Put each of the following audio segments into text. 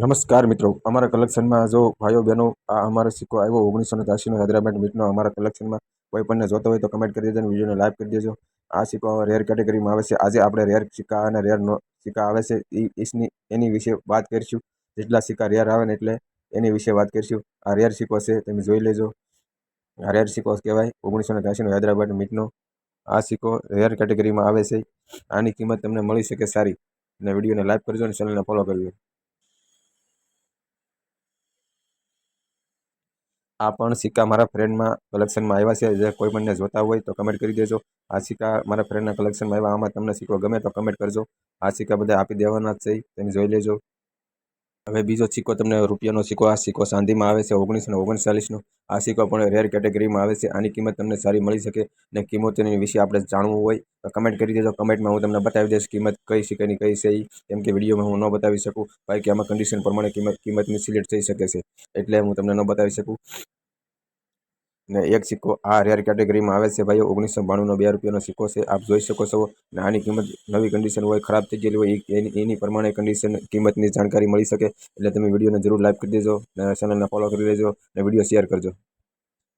નમસ્કાર મિત્રો. અમારા કલેક્શનમાં જો ભાઈઓ બહેનો આ અમારો સિક્કો આવ્યો ઓગણીસો ને ત્યાસીનો હૈદરાબાદ મીટનો અમારા કલેક્શનમાં, કોઈ પણને જોતો હોય તો કમેન્ટ કરી દેજો અને વિડીયોને લાઈક કરી દેજો. આ સિક્કો રેર કેટેગરીમાં આવે છે. આજે આપણે રેર સિક્કા અને રેર સિક્કા આવે છે. એ એની એની વિશે વાત કરીશું. જેટલા સિક્કા રેર આવે ને એટલે એની વિશે વાત કરીશું. આ રેર સિક્કો છે, તમે જોઈ લેજો. આ રેર સિક્કો કહેવાય, ઓગણીસો ને ત્યાસીનો હૈદરાબાદ મીટનો. આ સિક્કો રેર કેટેગરીમાં આવે છે. આની કિંમત તમને મળી શકે સારી. અને વિડીયોને લાઈક કરજો અને ચેનલને ફોલો કરજો. આ પણ સિક્કા મારા ફ્રેન્ડમાં કલેક્શનમાં આવ્યા છે. જે કોઈ પણને જોતા હોય તો કમેન્ટ કરી દેજો. આ સિક્કા મારા ફ્રેન્ડના કલેક્શનમાં આવ્યા. આમાં તમને સિક્કો ગમે તો કમેન્ટ કરજો. આ સિક્કા બધા આપી દેવાના જ છે. તમે જોઈ લેજો. હવે બીજો સિક્કો તમને રૂપિયાનો સિક્કો, આ સિક્કો સાંધીમાં આવે છે ઓગણીસો ને ઓગણચાલીસનો. આ સિક્કો પણ રેર કેટેગરીમાં આવે છે. આની કિંમત તમને સારી મળી શકે અને કિંમતોની વિશે આપણે જાણવું હોય તો કમેન્ટ કરી દેજો. કમેન્ટમાં હું તમને બતાવી દઈશ કિંમત કઈ સિક્કાની કઈ છે કેમ કે વિડીયોમાં હું ન બતાવી શકું. કારણ કે આમાં કન્ડિશન પ્રમાણે કિંમત, કિંમતની સિલેક્ટ થઈ શકે છે. એટલે હું તમને ન બતાવી શકું. ને એક સિક્કો આ રેર કેટેગરીમાં આવે છે ભાઈઓ, ઓગણીસો બાણુંનો બે રૂપિયાનો સિક્કો છે. આપ જોઈ શકો છો અને આની કિંમત, નવી કન્ડિશન હોય, ખરાબ થઈ ગયેલી હોય, એની એની પ્રમાણે કન્ડિશન કિંમતની જાણકારી મળી શકે. એટલે તમે વિડીયોને જરૂર લાઈક કરી દેજો ને ચેનલને ફોલો કરી લેજો અને વીડિયો શેર કરજો.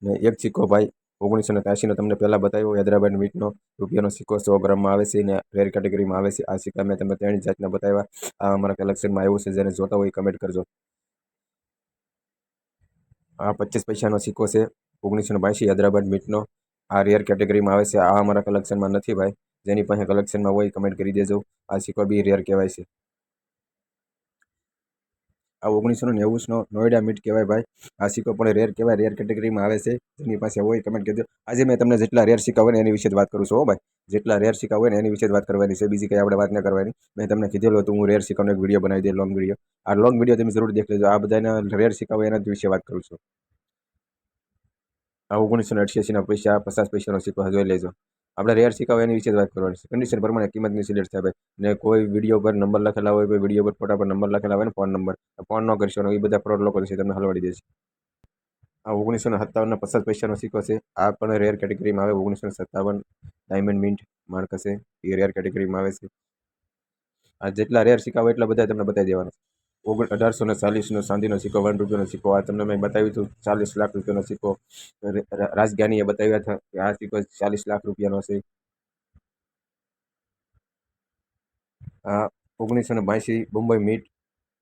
ને એક સિક્કો ભાઈ, ઓગણીસો ને ત્યાસીનો તમને પહેલાં બતાવ્યો, હૈદરાબાદ મીટનો રૂપિયાનો સિક્કો સો ગ્રામમાં આવે છે ને રેર કેટેગરીમાં આવે છે. આ સિક્કા મેં તમને ત્રણ જાતના બતાવ્યા. આ અમારા કલેક્શનમાં આવ્યું છે, જેને જોતા હોય કમેન્ટ કરજો. આ પચીસ પૈસાનો સિક્કો છે. ઓગણીસો બાંસી હૈદરાબાદ મીટનો આ રેર કેટેગરીમાં આવે છે. આ અમારા કલેક્શનમાં નથી ભાઈ. જેની પાસે કલેક્શનમાં હોય કમેન્ટ કરી દેજો. આ સિક્કો બી રેર કહેવાય છે. આ ઓગણીસો નેવુંનો નોઈડા મીટ કહેવાય ભાઈ. આ સિક્કો પણ રેર કહેવાય. રેર કેટેગરીમાં આવે છે. જેની પાસે હોય કમેન્ટ કરજો આજે મેં તમને જેટલા રેર સિક્કા હોય ને એની વિશે વાત કરું છું હો ભાઈ. જેટલા રેર સિક્કા હોય ને એની વિશે વાત કરવાની છે. બીજી કંઈ આપણે વાત ન કરવાની. મેં તમને કીધેલું હતું, હું રેર સિક્કાનો એક વીડિયો બનાવી દે લોંગ વીડિયો આ લોંગ વીડિયો તમે જરૂર દેખ લેજો. આ બધાના રેર સિક્કા હોય એના વિશે વાત કરું છું. ઓગણીસો અઠ્યાસીના પૈસા પચાસ પૈસાનો સિક્કો જોઈ લેજો. આપણે રેર સિક્કા એની વિશે વાત કરવાની છે. કન્ડિશન પ્રમાણે કિંમતની સિલેક્ટ થાય ને કોઈ વીડિયો પર નંબર લખેલા હોય, કોઈ વીડિયો પર ફોટા પર નંબર લખેલા હોય ને ફોન નંબર ફોન ન કરશો એ બધા ફ્રોડ લોકો છે, તમને હલવાડી દેશે. આ ઓગણીસો ને સત્તાવનના પચાસ પૈસાનો સિક્કો છે. આ પણ રેર કેટેગરીમાં આવે ઓગણીસો ને સત્તાવન ડાયમંડ મિન્ટ માર્ક હશે. એ રેર કેટેગરીમાં આવે છે. આ જેટલા રેર સિક્કા હોય એટલા બધા તમને બતાવી દેવાના ઓગણ અઢારસો ને ચાલીસનો ચાંદીનો સિક્કો, વન રૂપિયાનો સિક્કો. આ તમને મેં બતાવ્યું હતું, ચાલીસ લાખ રૂપિયાનો સિક્કો. રાજજ્ઞાનીએ બતાવ્યા હતા કે આ સિક્કો ચાલીસ લાખ રૂપિયાનો છે. આ ઓગણીસો ને બાંસી મુંબઈ મીટ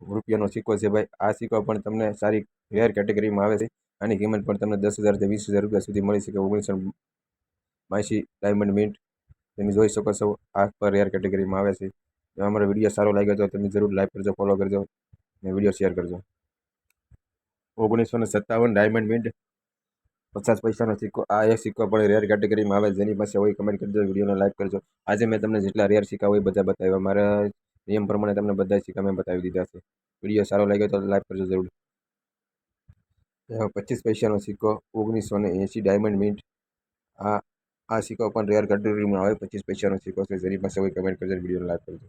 રૂપિયાનો સિક્કો છે ભાઈ. આ સિક્કો પણ તમને સારી રેર કેટેગરીમાં આવે છે. આની કિંમત પણ તમને દસ હજારથી વીસ હજાર રૂપિયા સુધી મળી શકે ઓગણીસો બાંસી ડાયમંડ મીટ તમે જોઈ શકો છો, આ પર રેર કેટેગરીમાં આવે છે. જો અમારો વીડિયો સારો લાગ્યો તો તમે જરૂર લાઈક કરજો ફોલો કરજો. અને વીડિયો શેર કરજો. ઓગણીસો ને સત્તાવન ડાયમંડ મિન્ટ પચાસ પૈસાનો સિક્કો, આ એક સિક્કો પણ રેર કેટેગરીમાં આવે, જેની પાસે હોય કમેન્ટ કરજો વિડીયોને લાઈક કરજો. આજે મેં તમને જેટલા રેર સિક્કા હોય બધા બતાવ્યા. મારા નિયમ પ્રમાણે તમને બધા સિક્કા મેં બતાવી દીધા છે. વીડિયો સારો લાગ્યો તો લાઈક કરજો જરૂર. પચીસ પૈસાનો સિક્કો ઓગણીસો ને એંસી ડાયમંડ મિન્ટ આ આ સિક્કો પણ રેર કેટેગરીમાં આવે, પચીસ પૈસાનો સિક્કો છે. જેની પાસે હોય કમેન્ટ કરજો વિડીયોને લાઈક કરજો.